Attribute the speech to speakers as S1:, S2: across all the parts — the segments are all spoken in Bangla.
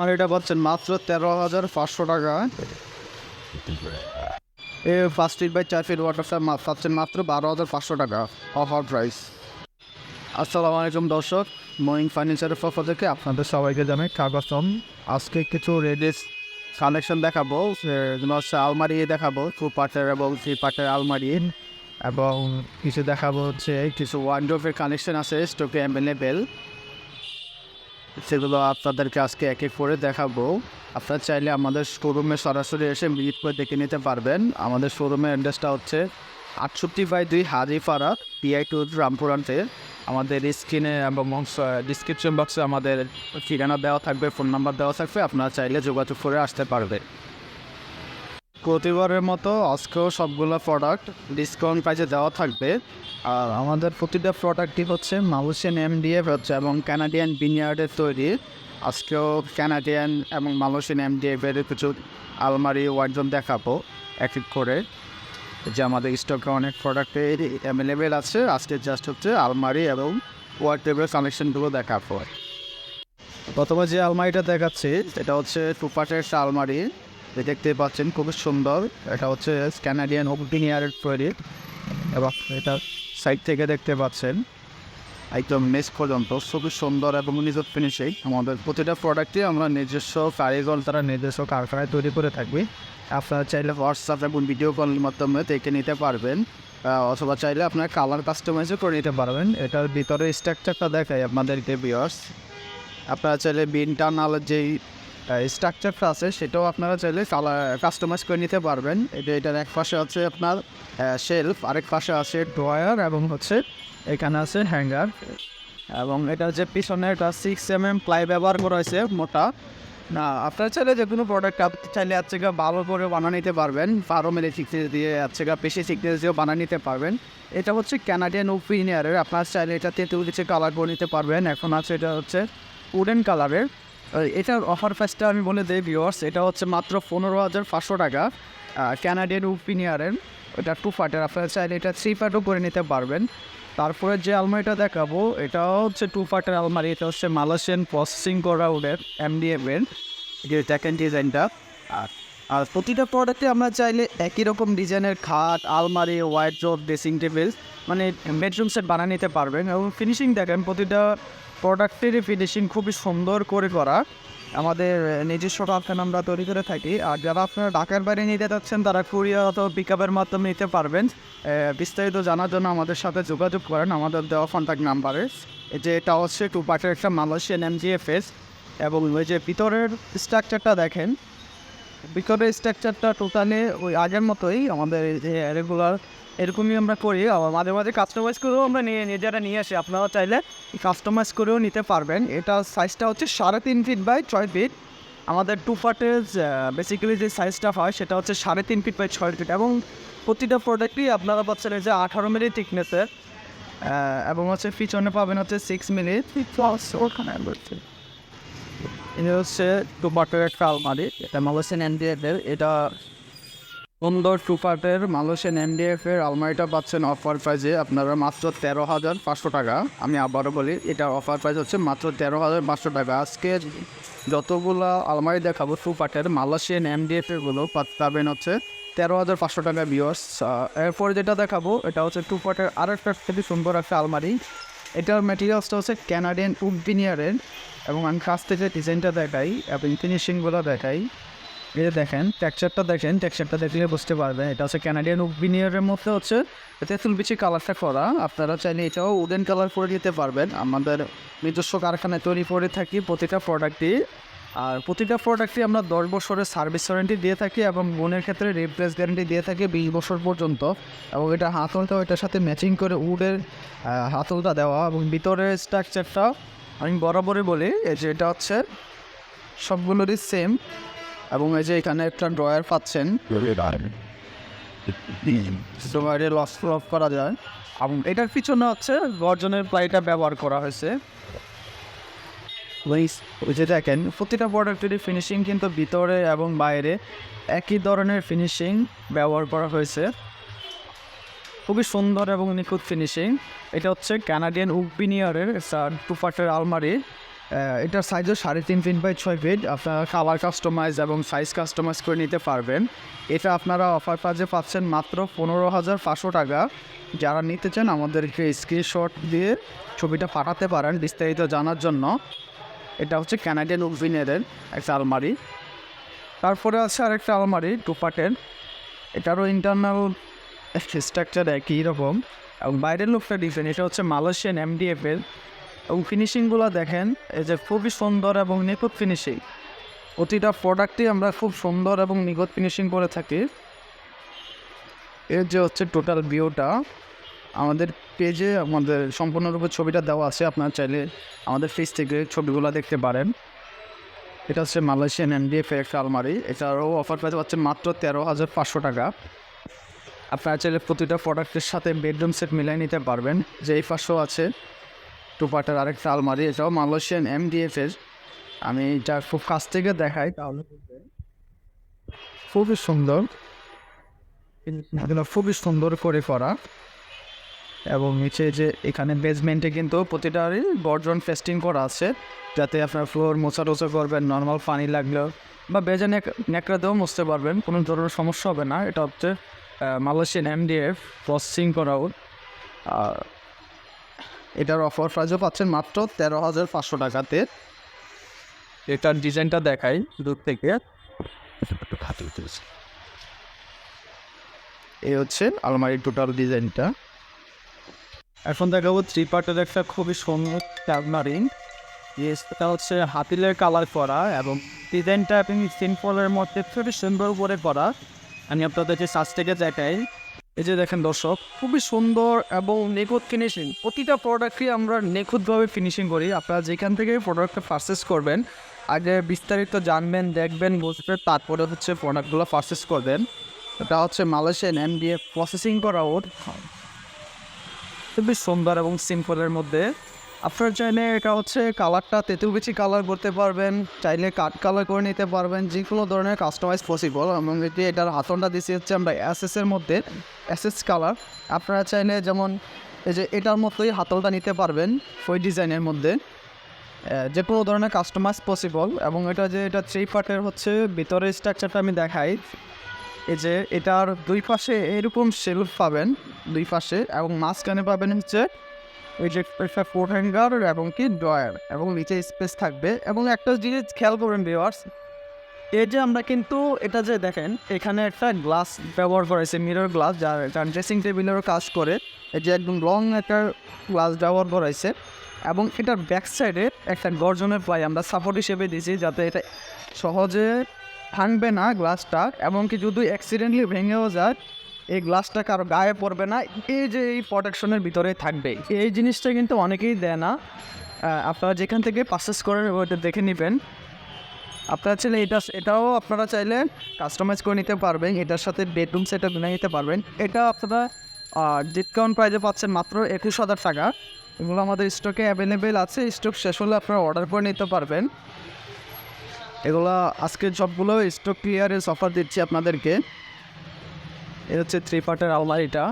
S1: আর এটা পাচ্ছেন মাত্র তেরো হাজার পাঁচশো টাকা। এ ফার্স্ট ফিট বাই চার ফিট ওয়াটারটা পাচ্ছেন মাত্র বারো হাজার পাঁচশো টাকা অফার প্রাইস আসসালামু আলাইকুম দর্শক মর্নিং ফার্নিচারের পক্ষ থেকে আপনাদের সবাইকে জানাই স্বাগতম। আজকে কিছু রেডিস কালেকশন দেখাবো হচ্ছে আলমারি দেখাবো টু পার্টের এবং থ্রি পার্টের আলমারি। এবং কিছু দেখাবো হচ্ছে, কিছু ওয়ার্ড্রোফের কানেকশন আছে স্টকে অ্যাভেলেবেল সেগুলো আপনাদেরকে আজকে এক এক করে দেখাবো। আপনারা চাইলে আমাদের শোরুমে সরাসরি এসে ভিজিট করে দেখে নিতে পারবেন। আমাদের শোরুমের অ্যাড্রেসটা হচ্ছে আটষট্টি বাই দুই হাজিপাড়া পিআই টু রামপুরান্তে আমাদের স্ক্রিনে এবং ডিসক্রিপশন বক্সে আমাদের ঠিকানা দেওয়া থাকবে ফোন নাম্বার দেওয়া থাকবে। আপনারা চাইলে যোগাযোগ করে আসতে পারবে। প্রতিবারের মতো আজকেও সবগুলো প্রোডাক্ট ডিসকাউন্ট প্রাইসে দেওয়া থাকবে। আর আমাদের প্রতিটা প্রোডাক্টই হচ্ছে মালয়েশিয়ান এমডিএফ হচ্ছে এবং কানাডিয়ান বিনিয়ার্ডের তৈরি। আজকেও ক্যানাডিয়ান এবং মালয়েশিয়ান এমডিএফ এর কিছু আলমারি ওয়ার্জন দেখাবো এক এক করে। যে আমাদের স্টকে অনেক প্রোডাক্টের অ্যাভেলেবেল আছে। আজকে জাস্ট হচ্ছে আলমারি এবং ওয়ার্ডেবল কালেকশনগুলো দেখাবো। প্রথমে যে আলমারিটা দেখাচ্ছি এটা হচ্ছে টু পার্টের আলমারি। দেখতে পাচ্ছেন খুবই সুন্দর। এটা হচ্ছে ক্যানাডিয়ান ওপিনিয়ারের তৈরি এবং এটা সাইড থেকে দেখতে পাচ্ছেন। একদম মেস পর্যন্ত খুবই সুন্দর এবং নিজের ফিনিশিং আমাদের প্রতিটা প্রোডাক্টই আমরা নিজস্ব কারিগর তারা নিজস্ব কারখানায় তৈরি করে থাকবি আপনারা চাইলে হোয়াটসঅ্যাপ এবং ভিডিও কলের মাধ্যমে দেখে নিতে পারবেন। অথবা চাইলে আপনার কালার কাস্টমাইজও করে নিতে পারবেন। এটার ভিতরে স্ট্রাকচারটা দেখাই আপনাদেরকে বিয়ার্স আপনারা চাইলে বিন টানালের যেই স্ট্রাকচারটা আছে, সেটাও আপনারা চাইলে কাস্টমাইজ করে নিতে পারবেন। এটা এটার এক পাশে আছে আপনার শেলফ আরেক পাশে আছে ড্রয়ার এবং হচ্ছে এখানে আছে হ্যাঙ্গার এবং এটা যে পিছনে এটা সিক্স এম এম প্লাই ব্যবহার করা হয়েছে, মোটা। না, আপনারা চাইলে যে কোনো প্রোডাক্ট আপনি চাইলে গা ভালো করে বানিয়ে নিতে পারবেন। বারো মিলি থিকনেস দিয়ে গা বেশি থিকনেস দিয়েও বানিয়ে নিতে পারবেন। এটা হচ্ছে ক্যানাডিয়ান ওপিনিয়ারের আপনারা চাইলে এটা তেঁতুল কিছু কালার করে নিতে পারবেন। এখন আছে এটা হচ্ছে উডেন কালারের এটার অফার প্রাইসটা আমি বলে দিই ভিওয়ার্স এটা হচ্ছে মাত্র পনেরো হাজার পাঁচশো টাকা। ক্যানাডিয়ান ওপিনিয়ারের এটা টু পার্টের আপনারা চাইলে এটা থ্রি পার্টও করে নিতে পারবেন। তারপরে যে আলমারিটা দেখাবো এটাও হচ্ছে টু পার্টের আলমারি, এটা হচ্ছে মালয়েশিয়ান প্রসেসিং করা ওদের এমডিএফ এর যে দেখেন ডিজাইনটা আর আর প্রতিটা প্রোডাক্টে আমরা চাইলে একই রকম ডিজাইনের খাট, আলমারি হোয়াইট জোর ড্রেসিং টেবিল মানে বেডরুম সেট বানিয়ে নিতে পারবেন। এবং ফিনিশিং দেখেন, প্রতিটা প্রোডাক্টেরই ফিনিশিং খুবই সুন্দর করে করা। আমাদের নিজস্ব কারখানা আমরা তৈরি করে থাকি। আর যারা আপনারা ঢাকার বাইরে নিতে যাচ্ছেন, তারা কুরিয়ার অথবা পিক আপের মাধ্যমে নিতে পারবেন। বিস্তারিত জানার জন্য আমাদের সাথে যোগাযোগ করেন। আমাদের দেওয়া কন্ট্যাক্ট নাম্বারে যে এটা হচ্ছে টু পার্টের একটা মালয়েশিয়ান এমজিএফএস এবং ওই যে ভিতরের স্ট্রাকচারটা দেখেন। ভিতরের স্ট্রাকচারটা টোটালি ওই আগের মতোই আমাদের যে রেগুলার এরকমই আমরা করি। আবার মাঝে মাঝে কাস্টমাইজ করেও আমরা নিয়ে, নিজেরা নিয়ে আসি। আপনারা চাইলে কাস্টমাইজ করেও নিতে পারবেন। এটা সাইজটা হচ্ছে সাড়ে তিন ফিট বাই ছয় ফিট আমাদের টু ফাটের বেসিক্যালি যে সাইজটা হয়, সেটা হচ্ছে সাড়ে তিন ফিট বাই ছয় ফিট এবং প্রতিটা প্রোডাক্টই আপনারা পাচ্ছেন যে আঠারো মিলি থিকনেসের এবং হচ্ছে পিছনে পাবেন হচ্ছে সিক্স মিলি। ওখানে বলছে। এটা হচ্ছে টু পার্টের একটা আলমারি। এটা মালয়েশিয়ান এনডিএফ এর। এটা সুন্দর টু পার্টের মালয়েশিয়ান এনডিএফ এর আলমারিটা পাচ্ছেন অফার প্রাইজে আপনারা মাত্র তেরো হাজার পাঁচশো টাকা। আমি আবারও বলি, এটা অফার প্রাইস হচ্ছে মাত্র তেরো হাজার পাঁচশো টাকা। আজকে যতগুলো আলমারি দেখাবো টু পার্টের মালয়েশিয়ান পা- পাবেন হচ্ছে তেরো হাজার পাঁচশো টাকা বিয়র্স এরপর যেটা দেখাবো, এটা হচ্ছে টু পার্টের আরেকটা খুবই সুন্দর একটা আলমারি। এটার ম্যাটেরিয়ালসটা হচ্ছে ক্যানাডিয়ান উডভিনিয়ারের এবং আমি কাছ থেকে ডিজাইনটা দেখাই এবং ফিনিশিংগুলো দেখাই যে দেখেন টেক্সচারটা দেখেন টেক্সচারটা দেখলে বুঝতে পারবেন। এটা হচ্ছে ক্যানাডিয়ান উডভিনিয়ারের মধ্যে হচ্ছে তেঁতুল বিচি কালারটা করা। আপনারা চাইলে এটাও উডেন কালার করে দিতে পারবেন। আমাদের নিজস্ব কারখানায় তৈরি করে থাকি প্রতিটা প্রোডাক্টই আর প্রতিটা প্রোডাক্টই আমরা দশ বছরের সার্ভিস ওয়ারেন্টি দিয়ে থাকি এবং বোনের ক্ষেত্রে রিপ্লেস গ্যারেন্টি দিয়ে থাকি বিশ বছর পর্যন্ত। এবং এটা হাতলটাও এটার সাথে ম্যাচিং করে উডের হাতলটা দেওয়া এবং ভিতরের স্ট্রাকচারটা আমি বরাবরই বলি এই যে এটা হচ্ছে সবগুলোরই সেম এবং এই যে এখানে একটা ড্রয়ার পাচ্ছেন। ড্রয়ারে লস অফ করা যায়। এবং এটার পিছনে হচ্ছে গর্জনের প্লাইটা ব্যবহার করা হয়েছে। ওই ওই যে দেখেন প্রতিটা প্রোডাক্টেরই ফিনিশিং কিন্তু ভিতরে এবং বাইরে একই ধরনের ফিনিশিং ব্যবহার করা হয়েছে। খুবই সুন্দর এবং নিখুঁত ফিনিশিং এটা হচ্ছে ক্যানাডিয়ান উকবিনিয়ারের টু পার্টের আলমারি। এটার সাইজও সাড়ে তিন ফিট বাই ছয় ফিট আপনারা কালার কাস্টমাইজ এবং সাইজ কাস্টমাইজ করে নিতে পারবেন। এটা আপনারা অফার প্রাইজে পাচ্ছেন মাত্র পনেরো হাজার পাঁচশো টাকা। যারা নিতে চান, আমাদেরকে স্ক্রিনশট দিয়ে ছবিটা পাঠাতে পারেন বিস্তারিত জানার জন্য। এটা হচ্ছে ক্যানাডিয়ান উভিনেরের একটা আলমারি। তারপরে আছে আরেকটা আলমারি টু পার্টের এটারও ইন্টারনাল স্ট্রাকচার একই রকম? এবং বাইরের লোকটা ডিফারেন্ট এটা হচ্ছে মালয়েশিয়ান এমডিএফ এর। এবং ফিনিশিংগুলো দেখেন, এই যে খুবই সুন্দর এবং নিখুঁত ফিনিশিং প্রতিটা প্রোডাক্টই আমরা খুব সুন্দর এবং নিখুঁত ফিনিশিং করে থাকি। এর যে হচ্ছে টোটাল ভিউটা আমাদের পেজে আমাদের সম্পূর্ণরূপে ছবিটা দেওয়া আছে, আপনারা চাইলে আমাদের ফেস থেকে ছবিগুলো দেখতে পারেন। এটা হচ্ছে মালয়েশিয়ান এনডিএফ একটা আলমারি, এটারও অফার প্রাইস পাচ্ছে মাত্র তেরো হাজার পাঁচশো টাকা। আপনারা চাইলে প্রতিটা প্রোডাক্টের সাথে বেডরুম সেট মিলাই নিতে পারবেন। যে এই পাশেও আছে টু পার্টের আরেকটা আলমারি, এটাও মালয়েশিয়ান এমডিএফ এর। আমি এটা খুব কাছ থেকে দেখাই, তাহলে খুবই সুন্দর। খুবই সুন্দর করে করা। এবং নিচে যে এখানে বেসমেন্টে কিন্তু প্রতিটারই বর্জন ফেস্টিং করা আছে, যাতে আপনার ফ্লোর মোছা টোচা করবেন নর্মাল পানি লাগলেও, বা বেজে নেক নেকড়াতেও মুছতে পারবেন, কোনো ধরনের সমস্যা হবে না। এটা হচ্ছে মালয়েশিয়ান এমডিএফ প্রসেসিং করাও এটার অফার প্রাইজও পাচ্ছেন মাত্র তেরো হাজার পাঁচশো টাকাতে। এটার ডিজাইনটা দেখাই দূর থেকে। এই হচ্ছে আলমারির টোটাল ডিজাইনটা এখন দেখাবো থ্রি পার্টের একটা খুবই সুন্দর ট্যাবনারিং এটা হচ্ছে হাতিলের কালার করা এবং ডিজাইনটা আপনি সিম্পলের মধ্যে খুবই সুন্দর করে করা। আমি আপনাদেরকে সাজ থেকে দেখাই, এই যে দেখেন দর্শক, খুবই সুন্দর এবং নিখুঁত ফিনিশিং প্রতিটা প্রোডাক্টই আমরা নিখুঁতভাবে ফিনিশিং করি। আপনারা যেখান থেকে প্রোডাক্টটা পারচেস করবেন, আগে বিস্তারিত জানবেন, দেখবেন, বুঝবেন, তারপরে হচ্ছে প্রোডাক্টগুলো পারচেস করবেন। এটা হচ্ছে মালয়েশিয়ান এমডিএফ প্রসেসিং করা ওর খুবই সুন্দর এবং সিম্পলের মধ্যে। আপনার চাইলে এটা হচ্ছে কালারটা তেঁতুল বিচি কালার করতে পারবেন, চাইলে কাট কালার করে নিতে পারবেন যে কোনো ধরনের কাস্টমাইজ পসিবল এবং এটি এটার হাতনটা দিচ্ছি হচ্ছে আমরা এসএসের মধ্যে এসএস কালার আপনারা চাইলে যেমন এই যে এটার মতোই হাতলটা নিতে পারবেন ওই ডিজাইনের মধ্যে। যে কোনো ধরনের কাস্টমাইজ পসিবল এবং এটা যে এটা থ্রি পার্টের হচ্ছে, ভিতরের স্ট্রাকচারটা আমি দেখাই। এই যে এটার দুই পাশে এরকম শেলফ পাবেন, দুই পাশে এবং মাঝখানে পাবেন হচ্ছে ওই যে একটা ফোর হ্যাঙ্গার এবং কি ড্রয়ার এবং নিচে স্পেস থাকবে, এবং একটা জিনিস খেয়াল করবেন ভিওয়ার্স এই যে আমরা কিন্তু এটা যে দেখেন, এখানে একটা গ্লাস ব্যবহার করেছে মিরর গ্লাস যার যার ড্রেসিং টেবিলেরও কাজ করে। এই যে একদম লং একটা গ্লাস ব্যবহার করাইছে এবং এটার ব্যাক সাইডে একটা গর্জনের প্লাই আমরা সাপোর্ট হিসেবে দিয়েছি, যাতে এটা সহজে ভাঙবে না গ্লাসটা এমনকি যদি অ্যাক্সিডেন্টলি ভেঙেও যায় এই গ্লাসটা কারও গায়ে পড়বে না, এই যে এই প্রোটেকশনের ভিতরে থাকবে। এই জিনিসটা কিন্তু অনেকেই দেয় না। আপনারা যেখান থেকে পারচেস করেন, ওইটা দেখে নেবেন। আপনারা চাইলে এটা, এটাও আপনারা চাইলে কাস্টমাইজ করে নিতে পারবেন। এটার সাথে বেডরুম সেটআপ নিয়ে নিতে পারবেন। এটা আপনারা ডিসকাউন্ট প্রাইজে পাচ্ছেন মাত্র একুশ হাজার টাকা। এগুলো আমাদের স্টকে অ্যাভেলেবেল আছে। স্টক শেষ হলে আপনারা অর্ডার করে নিতে পারবেন। এগুলো আজকের সবগুলো স্টক ক্লিয়ারেন্স অফার দিচ্ছি আপনাদেরকে। এ হচ্ছে থ্রি পার্টের আলমারিটা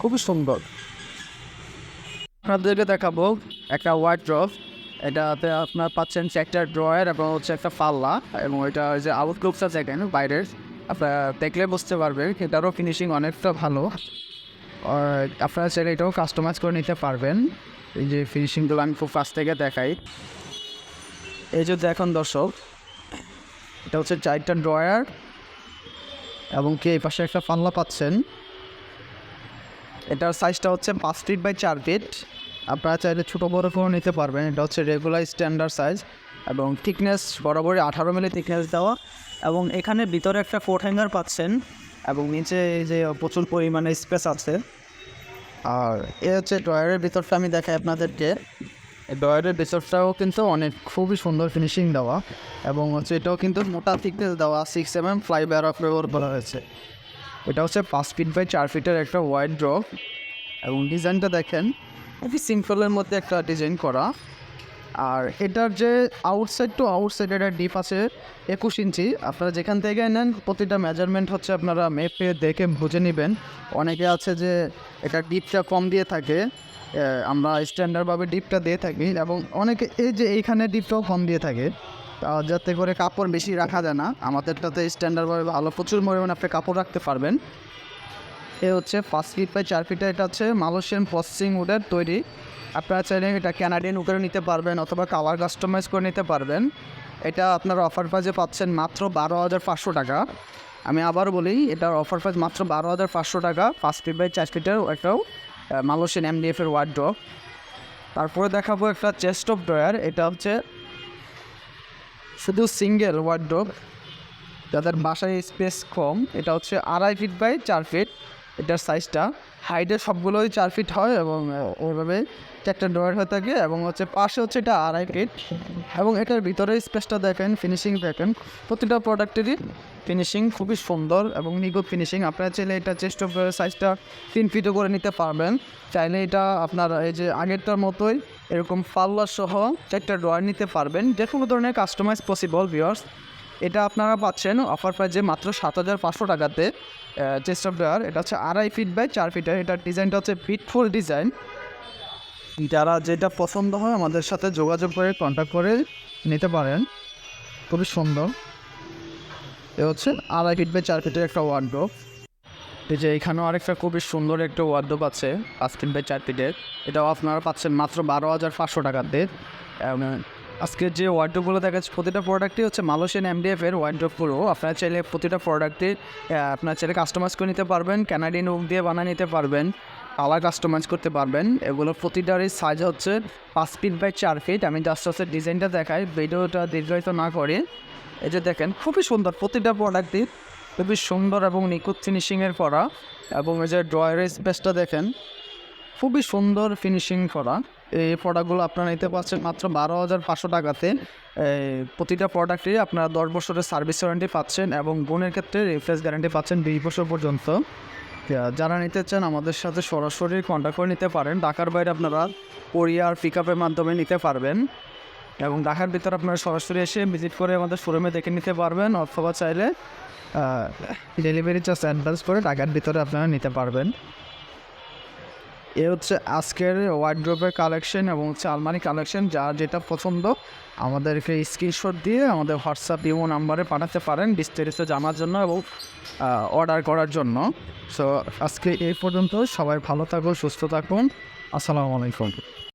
S1: খুবই সুন্দর। আপনাদেরকে দেখাবো একটা হোয়াইট ড্রপ এটাতে আপনার পাচ্ছেন একটা ড্রয়ার এবং হচ্ছে একটা পাল্লা এবং এটা যে আউটলুকস আছে এখানে বাইরের। আপনারা দেখলে বুঝতে পারবেন এটারও ফিনিশিং অনেকটা ভালো। আর আপনারা চাইলে এটাও কাস্টমাইজ করে নিতে পারবেন। এই যে ফিনিশিংগুলো আমি খুব ফার্স্ট থেকে দেখাই। এই যে দেখুন দর্শক এটা হচ্ছে চারটা ড্রয়ার এবং কি এই পাশে একটা পাল্লা পাচ্ছেন। এটার সাইজটা হচ্ছে পাঁচ ফিট বাই চার ফিট আপনারা চাইলে ছোটো বড়ো করে নিতে পারবেন। এটা হচ্ছে রেগুলার স্ট্যান্ডার্ড সাইজ এবং থিকনেস বরাবরই আঠারো মিলি থিকনেস দেওয়া এবং এখানে ভিতরে একটা কোট হ্যাঙ্গার পাচ্ছেন এবং নিচে যে প্রচুর পরিমাণে স্পেস আছে। আর এ হচ্ছে ড্রয়ারের ভিতরটা আমি দেখাই আপনাদেরকে। এই ড্রয়ারের কিন্তু অনেক খুবই সুন্দর ফিনিশিং দেওয়া এবং হচ্ছে এটাও কিন্তু মোটা থিকনেস দেওয়া সিক্স এম এম ফ্লাই ব্যার ব্যবহার করা হয়েছে। এটা হচ্ছে পাঁচ ফিট বাই চার ফিটের একটা ওয়াইড ড্রপ এবং ডিজাইনটা দেখেন, খুবই সিম্পলের মধ্যে একটা ডিজাইন করা। আর এটার যে আউটসাইড টু আউটসাইড এটা ডিপ আছে একুশ ইঞ্চি, আপনারা যেখান থেকে নেন প্রতিটা মেজারমেন্ট হচ্ছে আপনারা মেপে দেখে বুঝে নেবেন। অনেকে আছে যে এটা ডিপটা কম দিয়ে থাকে আমরা স্ট্যান্ডার্ডভাবে ডিপটা দিয়ে থাকি এবং অনেকে এই যে এইখানে ডিপটাও কম দিয়ে থাকে। যাতে করে কাপড় বেশি রাখা যায় না। আমাদেরটাতে স্ট্যান্ডার্ডভাবে ভালো, প্রচুর পরিমাণে আপনি কাপড় রাখতে পারবেন। এ হচ্ছে পাঁচ ফিট বাই চার ফিটে এটা হচ্ছে মালয়েশিয়ান প্রসেসিং উডের তৈরি। আপনারা চাইলে এটা ক্যানাডিয়ান উডের নিতে পারবেন অথবা কালার কাস্টমাইজ করে নিতে পারবেন। এটা আপনারা অফার প্রাইজে পাচ্ছেন মাত্র বারো হাজার পাঁচশো টাকা। আমি আবার বলি, এটার অফার প্রাইস মাত্র বারো হাজার পাঁচশো টাকা। পাঁচ ফিট বাই চার ফিটের একটাও মালয়েশিয়ান এমডিএফের ওয়ার্ড্রপ তারপরে দেখাবো একটা চেস্ট অফ ড্রয়ার এটা হচ্ছে শুধু সিঙ্গেল ওয়ার্ড ওয়ার্ড্রপ যাদের বাসায় স্পেস কম, এটা হচ্ছে আড়াই ফিট বাই চার ফিট এটার সাইজটা হাইটে সবগুলোই চার ফিট হয় এবং ওইভাবে চারটা ড্রয়ার হয়ে থাকে এবং হচ্ছে পাশে হচ্ছে এটা আড়াই ফিট এবং এটার ভিতরে স্পেসটা দেখেন ফিনিশিং দেখেন। প্রতিটা প্রোডাক্টেরই ফিনিশিং খুবই সুন্দর এবং নিগুড ফিনিশিং আপনারা চাইলে এটা চেস্ট অফ সাইজটা তিন ফিটও করে নিতে পারবেন। চাইলে এটা আপনার এই যে আগেরটার মতোই এরকম পাল্লা সহ চারটা ড্রয়ার নিতে পারবেন। যে কোনো ধরনের কাস্টমাইজ পসিবল ভিওর্স এটা আপনারা পাচ্ছেন অফার প্রাইজে মাত্র সাত হাজার পাঁচশো টাকাতে চেস্ট অফ ড্রয়ার এটা হচ্ছে আড়াই ফিট বাই চার ফিটের এটার ডিজাইনটা হচ্ছে ফিটফুল ডিজাইন যারা যেটা পছন্দ হয় আমাদের সাথে যোগাযোগ করে কন্ট্যাক্ট করে নিতে পারেন। খুবই সুন্দর। এ হচ্ছে আড়াই ফিট বাই চার ফিটের একটা ওয়ার্ড্রোপ এই যে এখানেও আরেকটা খুবই সুন্দর একটা ওয়ার্ড্রোপ আছে, পাঁচ ফিট বাই চার ফিটের এটাও আপনারা পাচ্ছেন মাত্র বারো হাজার পাঁচশো টাকাতে। আজকে যে ওয়ার্ড্রোপগুলো দেখা যাচ্ছে প্রতিটা প্রোডাক্টই হচ্ছে মালয়েশিয়ান এমডিএফ এর ওয়ার্ড্রোপগুলো আপনারা চাইলে প্রতিটা প্রোডাক্টে আপনারা চাইলে কাস্টমাইজ করে নিতে পারবেন ক্যানাডিয়ান উক দিয়ে বানিয়ে নিতে পারবেন কালার কাস্টমাইজ করতে পারবেন। এগুলো প্রতিটারই সাইজ হচ্ছে পাঁচ ফিট বাই চার ফিট আমি জাস্ট হচ্ছে ডিজাইনটা দেখাই, ভিডিওটা দীর্ঘায়িত না করে। এই যে দেখেন, খুবই সুন্দর প্রতিটা প্রোডাক্টই খুবই সুন্দর এবং নিখুঁত ফিনিশিংয়ের করা। এবং এই যে ড্রয়ারের স্পেসটা দেখেন, খুবই সুন্দর ফিনিশিং করা। এই প্রোডাক্টগুলো আপনারা নিতে পারছেন মাত্র বারো হাজার পাঁচশো টাকাতে। প্রতিটা প্রোডাক্টই আপনারা দশ বছরের সার্ভিস ওয়ারেন্টি পাচ্ছেন এবং বোনের ক্ষেত্রে রিফ্রেশ গ্যারান্টি পাচ্ছেন বিশ বছর পর্যন্ত। যারা নিতে চান আমাদের সাথে সরাসরি কন্ট্যাক্ট করে নিতে পারেন। ঢাকার বাইরে আপনারা কোরিয়ার পিক আপের মাধ্যমে নিতে পারবেন। এবং ঢাকার ভিতরে আপনারা সরাসরি এসে ভিজিট করে আমাদের শোরুমে দেখে নিতে পারবেন অথবা চাইলে ডেলিভারি চার্জ অ্যাডভান্স করে ঢাকার ভিতরে আপনারা নিতে পারবেন। এ হচ্ছে আজকের ওয়ার্ড্রোপের কালেকশন এবং হচ্ছে আলমারি কালেকশন যার যেটা পছন্দ, আমাদেরকে স্ক্রিনশট দিয়ে আমাদের হোয়াটসঅ্যাপ ইমো নাম্বারে পাঠাতে পারেন বিস্তারিত জানার জন্য এবং অর্ডার করার জন্য। সো আজকে এই পর্যন্ত সবাই ভালো থাকুন, সুস্থ থাকুন। আসসালামু আলাইকুম।